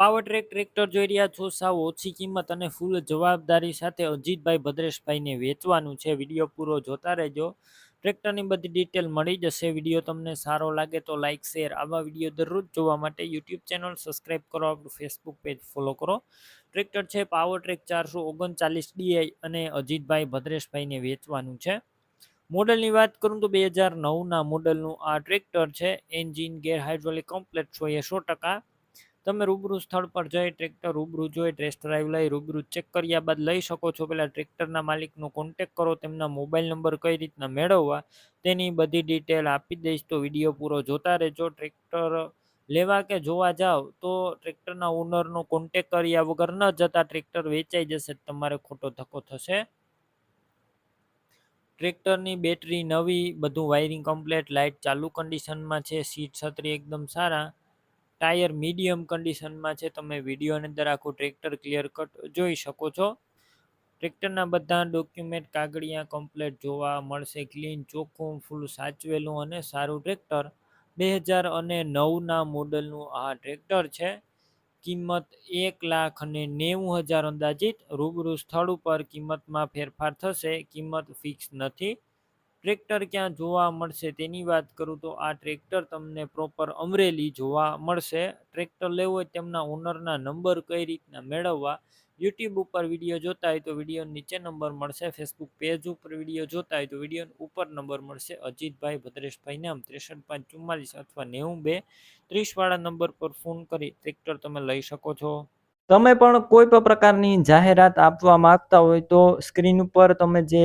Power track tractor જોઈ રહ્યા છો. સાવ ઓછી કિંમત અને ફૂલ જવાબદારી સાથે અજીતભાઈ ભદ્રેશભાઈને વેચવાનું છે. વીડિયો પૂરો જોતા રહેજો. ટ્રેક્ટરની બધી ડિટેલ મળી જશે. વીડિયો તમને સારો લાગે તો લાઇક શેર આવા વીડિયો દરરોજ જોવા માટે યુટ્યુબ ચેનલ સબસ્ક્રાઈબ કરો. આપણું ફેસબુક પેજ ફોલો કરો. ટ્રેક્ટર છે પાવર ટ્રેક ચારસો ઓગણચાલીસ ડીઆઈ અને અજીતભાઈ ભદ્રેશભાઈને વેચવાનું છે. મોડલની વાત કરું તો બે હજાર નવના મોડલનું આ ટ્રેક્ટર છે. એન્જિન ગેર હાઇડ્રોલિક કમ્પ્લેટ છો એ સો ટકા. તમે રૂબરૂ સ્થળ પર જઈ ટ્રેક્ટર રૂબરૂ જોઈ ટેસ્ટ ડ્રાઈવ લઈ, રૂબરૂ ચેક કર્યા બાદ લઈ શકો છો. પહેલાં ટ્રેક્ટરના માલિકનો કોન્ટેક કરો, તેમના મોબાઈલ નંબર કઈ રીતના મેળવવા, તેની બધી ડિટેલ આપી દઈશ તો વીડિયો પૂરો જોતા રહેજો. ટ્રેક્ટર લેવા કે જોવા જાઓ તો ટ્રેક્ટરના ઓનરનો કોન્ટેક કર્યા વગર ન જતા ટ્રેક્ટર વેચાઈ જશે તમારે ખોટો ધક્કો થશે. ટ્રેક્ટરની બેટરી નવી, બધું વાયરિંગ કમ્પ્લેટ લાઇટ ચાલુ કન્ડિશનમાં છે સીટ છત્રી એકદમ સારા. ટાયર મીડિયમ કન્ડિશનમાં છે, તમે વિડીયોની અંદર આખું ટ્રેક્ટર ક્લિયર કટ જોઈ શકો છો. ટ્રેક્ટરના બધા ડોક્યુમેન્ટ કાગળિયા કમ્પ્લેટ જોવા મળશે. ક્લીન, ચોખ્ખું, ફૂલ સાચવેલું અને સારું ટ્રેક્ટર. બે હજાર અને નવના મોડલનું આ ટ્રેક્ટર છે. કિંમત એક લાખ અને નેવું હજાર અંદાજિત. રૂબરૂ સ્થળ ઉપર કિંમતમાં ફેરફાર થશે. કિંમત ફિક્સ નથી. ટ્રેક્ટર ક્યાં જોવા મળશે તેની વાત કરું તો આ ટ્રેક્ટર તમને પ્રોપર અમરેલી જોવા મળશે. ટ્રેક્ટર લેવું હોય તેમના ઓનરના નંબર કઈ રીતના મેળવવા યુટ્યુબ ઉપર વીડિયો જોતા હોય તો વીડિયો નીચે નંબર મળશે ફેસબુક પેજ ઉપર વીડિયો જોતા હોય તો વીડિયો ઉપર નંબર મળશે. અજીતભાઈ ભદ્રેશભાઈ નામ, ત્રેસઠ પાંચ ચુમ્માલીસ અથવા નેવું બે ત્રીસવાળા નંબર પર ફોન કરી ટ્રેક્ટર તમે લઈ શકો છો. તમે પણ કોઈ પણ પ્રકારની જાહેરાત આપવા માંગતા હોય તો સ્ક્રીન ઉપર તમે જે